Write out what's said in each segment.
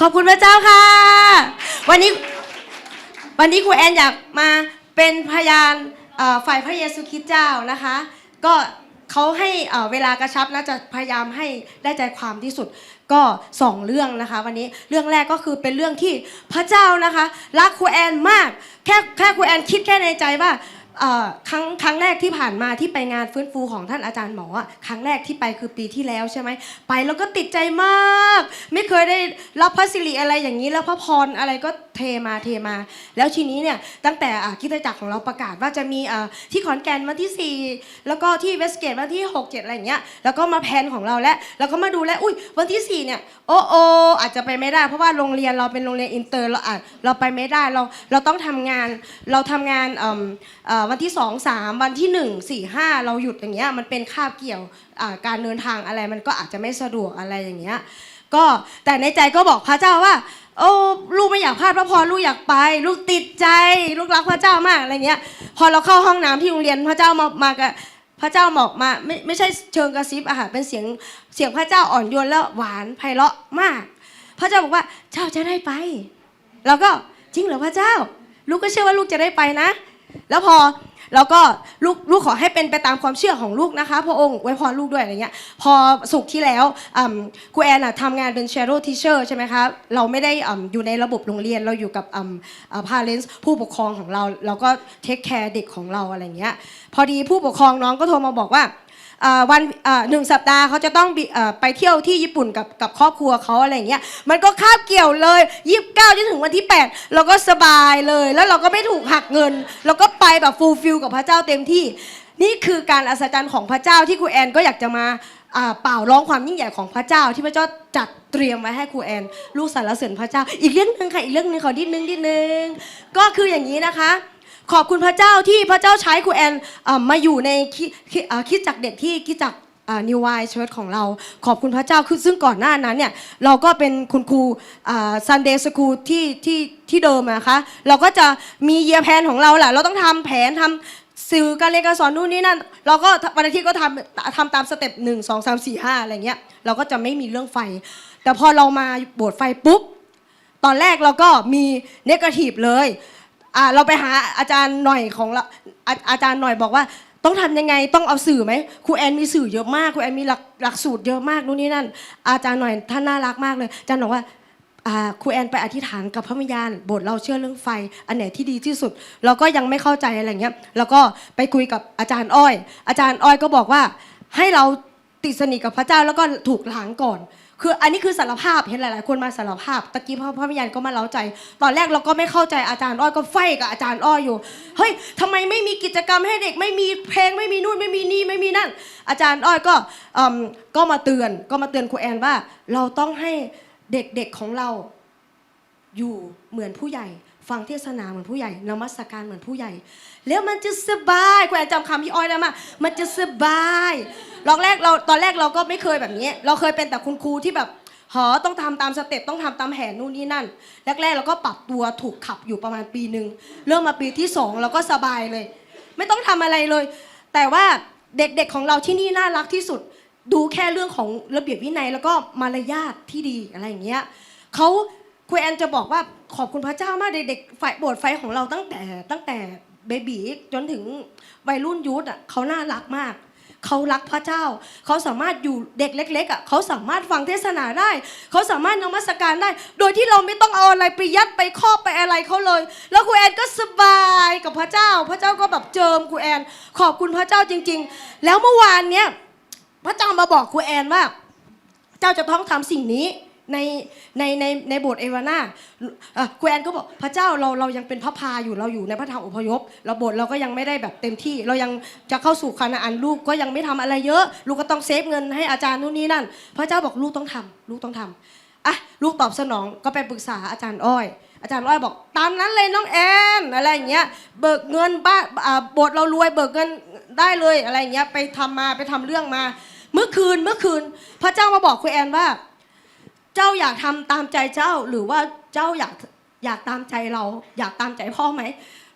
ขอบคุณพระเจ้าค่ะ วันนี้วันนี้ครูแอนอยากมาเป็นพยานฝ่ายพระเยซูคริสต์เจ้านะคะ ก็เขาให้เอ่อเวลากระชับนะจะพยายามให้ได้ใจความที่สุดก็สองเรื่องนะคะ วันนี้เรื่องแรกก็คือเป็นเรื่องที่พระเจ้านะคะรักครูแอนมากแค่แค่ครูแอนคิดแค่ในใจว่า เอ่อครั้งครั้งแรกที่ผ่านมาที่ไปงานฟื้นฟูของท่านอาจารย์หมออะครั้งแรกที่ไปคือปีที่แล้วใช่ไหมไปแล้วก็ติดใจมาก ไม่เคยได้รับพระสิริอะไรอย่างนี้ แล้วพระพรอะไรก็เทมาเทมา แล้วทีนี้เนี่ยตั้งแต่อ่าคริดจักรของเราประกาศว่าจะมีอ่าที่ขอนแก่นวันที่ 4 แล้วก็ที่เวสเกตวันที่6 7อะไรอย่างเงี้ยแล้วก็มาแพลนของเราแล้วแล้วก็มาดูแลอุ้ยวันที่4เนี่ยโอ้โออาจจะไปไม่ได้ เพราะว่าโรงเรียนเราเป็นโรงเรียนอินเตอร์เราอาจเราไปไม่ได้เราเราต้องทำงานเราทำงานเอิ่มเอ่อวันที่ 2 3 วันที่ 1 4 5 เราหยุดอย่างเงี้ยมันเป็นคาบเกี่ยวการเดินทางอะไรมันก็อาจจะไม่สะดวกอะไรอย่างเงี้ยก็แต่ในใจก็บอกพระเจ้าว่า โอ้ลูกไม่อยากพลาดพระพรลูกอยากไป ลูกติดใจ ลูกรักพระเจ้ามากอะไรเงี้ย พอเราเข้าห้องน้ำที่โรงเรียนพระเจ้ามามากับพระเจ้าบอกมาไม่ไม่ใช่เชิงกระซิบอะค่ะเป็นเสียงเสียงพระเจ้าอ่อนโยนแล้วหวานไพเราะมาก พระเจ้าบอกว่าเจ้าจะได้ไป แล้วก็จริงเหรอพระเจ้า ลูกก็เชื่อว่าลูกจะได้ไปนะ แล้วพอแล้วก็ลูกลูกขอให้เป็นไปตามความเชื่อของลูกนะคะพระองค์ไว้พรลูกด้วยอะไรเงี้ยพอสุกที่แล้วครูแอนอะทำงานเป็น shadow teacher ใช่ไหมคะเราไม่ได้ออยู่ในระบบโรงเรียนเราอยู่กับพาเลนส์ผู้ปกครองของเรา เราก็เทคแคร์เด็กของเราอะไรเงี้ยพอดีผู้ปกครองน้องก็โทรมาบอกว่า วันหนึ่งสัปดาห์เขาจะต้องไปเที่ยวที่ญี่ปุ่นกับกับครอบครัวเขาอะไรอย่างเงี้ยมันก็คาบเกี่ยวเลยยี่สิบเก้าจนถึงวันที่ 8 เราก็สบายเลย แล้วเราก็ไม่ถูกหักเงิน เราก็ไปแบบฟูลฟิลกับพระเจ้าเต็มที่ นี่คือการอัศจรรย์ของพระเจ้าที่ครูแอนก็อยากจะมาเป่าร้องความยิ่งใหญ่ของพระเจ้าที่พระเจ้าจัดเตรียมไว้ให้ครูแอน ลูกสรรเสริญพระเจ้า อีกเรื่องหนึ่งค่ะอีกเรื่องหนึ่งขอนิดนึงนิดนึงก็คืออย่างนี้นะคะ ขอบคุณพระเจ้าที่พระเจ้าใช้ครูแอนมาอยู่ในคิดจักเด็กที่คิดจักนิวไวเชิร์ของเราขอบคุณพระเจ้าคือซึ่งก่อนหน้านั้นเนี่ยเราก็เป็นคุณครูซันเดย์สคูลที่ที่ที่เดิมนะคะเราก็จะมีเยียแพนของเราแหละเราต้องทำแผนทำสื่อการเรียนการสอนนู่นนี่นั่น เราก็วันอาทิตย์ก็ทำทำตามสเต็ปหนึ่งสองสามสี่ห้าอะไรเงี้ยเราก็จะไม่มีเรื่องไฟ แต่พอเรามาโบสถ์ไฟปุ๊บ ตอนแรกเราก็มีเนกาทีฟเลย อ่าเราไปหาอาจารย์หน่อยของเราอาอาจารย์หน่อยบอกว่า ต้องทำยังไงต้องเอาสื่อไหมครูแอนมีสื่อเยอะมากครูแอนมีหลักหลักสูตรเยอะมากนู่นนี่นั่น อาจารย์หน่อยท่านน่ารักมากเลยอาจารย์บอกว่าอ่าครูแอนไปอธิษฐานกับพระวิญญาณโบสถ์เราเชื่อเรื่องไฟ อันไหนที่ดีที่สุด เราก็ยังไม่เข้าใจอะไรเงี้ยแล้วก็ไปคุยกับอาจารย์อ้อย อาจารย์อ้อยก็บอกว่าให้เราติดสนิทกับพระเจ้าแล้วก็ถูกหลังก่อน คืออันนี้คือสารภาพเห็นหลายๆ คนมาสารภาพตะกี้พ่อพระวิญญาณก็มาเล้าใจ ตอนแรกเราก็ไม่เข้าใจอาจารย์อ้อยก็ไฟกับอาจารย์อ้อยอยู่เฮ้ยทำไมไม่มีกิจกรรมให้เด็กไม่มีเพลงไม่มีนู่นไม่มีนี่ไม่มีนั่น อาจารย์อ้อยก็อืมก็มาเตือนก็มาเตือนครูแอนว่า เราต้องให้เด็กๆของเราอยู่เหมือนผู้ใหญ่ ฟังเทศนาเหมือนผู้ใหญ่นมัสการเหมือนผู้ใหญ่ แล้วมันจะสบายคุณแอนจำคำพี่อ้อยได้ไหมมันจะสบายตอนแรกเราตอนแรกเราก็ไม่เคยแบบนี้ เราเคยเป็นแต่คุณครูที่แบบหอต้องทำตามสเต็ปต้องทำตามแผนนู่นนี่นั่นแรกๆเราก็ปรับตัวถูกขับอยู่ประมาณปีหนึ่งเริ่มมาปีที่สองเราก็สบายเลย ไม่ต้องทำอะไรเลย แต่ว่าเด็กๆของเราที่นี่น่ารักที่สุด ดูแค่เรื่องของระเบียบวินัยแล้วก็มารยาทที่ดีอะไรอย่างเงี้ยเขาคุยแอนจะบอกว่า ขอบคุณพระเจ้ามากเด็กๆฝ่ายโบสถ์ไฟของเราตั้งแต่ตั้งแต่เบบีจนถึงวัยรุ่นยุทธอะเขาน่ารักมากเขารักพระเจ้า เขาสามารถอยู่เด็กเล็กๆอะเขาสามารถฟังเทศนาได้ เขาสามารถนมัสการได้ โดยที่เราไม่ต้องเอาอะไรไปยัดไปครอบไปอะไรเขาเลย แล้วครูแอนก็สบายกับพระเจ้า พระเจ้าก็แบบเจิมครูแอน ขอบคุณพระเจ้าจริง ๆ แล้วเมื่อวานเนี้ยพระเจ้ามาบอกครูแอนว่า เจ้าจะต้องทำสิ่งนี้ ในในในในโบสถ์เอวาน่าเอ่อครูแอนก็บอกพระเจ้าเราเรายังเป็นพระพาอยู่เราอยู่ในพระธรรมอพยพ เราโบสถ์เราก็ยังไม่ได้แบบเต็มที่ เรายังจะเข้าสู่คานาอันลูกก็ยังไม่ทำอะไรเยอะ ลูกก็ต้องเซฟเงินให้อาจารย์นู่นนี่นั่น พระเจ้าบอกลูกต้องทำลูกต้องทำอะลูกตอบสนองก็ไปปรึกษาอาจารย์อ้อย อาจารย์อ้อยบอก ตามนั้นเลยน้องแอนอะไรอย่างเงี้ยเบิกเงินบ้านอ่าโบสถ์เรารวยเบิกเงินได้เลยอะไรอย่างเงี้ยไปทำมาไปทำเรื่องมา เมื่อคืนเมื่อคืน พระเจ้ามาบอกครูแอนว่า เจ้าอยากทำตามใจเจ้าหรือว่าเจ้าอยากอยากตามใจเรา อยากตามใจพ่อไหม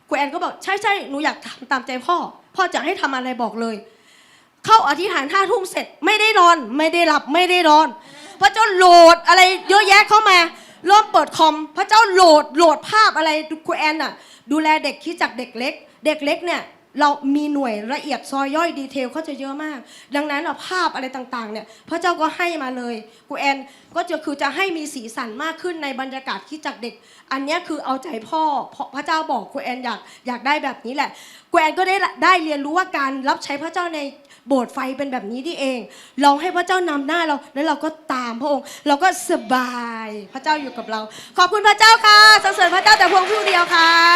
ครูแอนก็บอกใช่ใช่หนูอยากทำตามใจพ่อ พ่อจะให้ทำอะไรบอกเลย เข้าอธิษฐานห้าทุ่มเสร็จ ไม่ได้นอน ไม่ได้หลับไม่ได้นอน พระเจ้าโหลดอะไรเยอะแยะเข้ามาเริ่มเปิดคอม พระเจ้าโหลดโหลดภาพอะไรครูแอนน่ะ ดูแลเด็กที่จากเด็กเล็ก เด็กเล็กเนี่ย เรามีหน่วยละเอียดซอยย่อยดีเทลเขาจะเยอะมาก ดังนั้นภาพอะไรต่างๆเนี่ยพระเจ้าก็ให้มาเลยครูแอนก็จะคือจะให้มีสีสันมากขึ้นในบรรยากาศที่จากเด็ก อันนี้คือเอาใจพ่อเพราะพระเจ้าบอกครูแอนอยากอยากได้แบบนี้แหละครูแอนก็ได้ได้เรียนรู้ว่าการรับใช้พระเจ้าในโบสถ์ไฟเป็นแบบนี้ที่เอง เราให้พระเจ้านำหน้าเราแล้วเราก็ตามพระองค์ เราก็สบายพระเจ้าอยู่กับเรา ขอบคุณพระเจ้าค่ะสรรเสริญพระเจ้าแต่พวงผู้เดียวค่ะ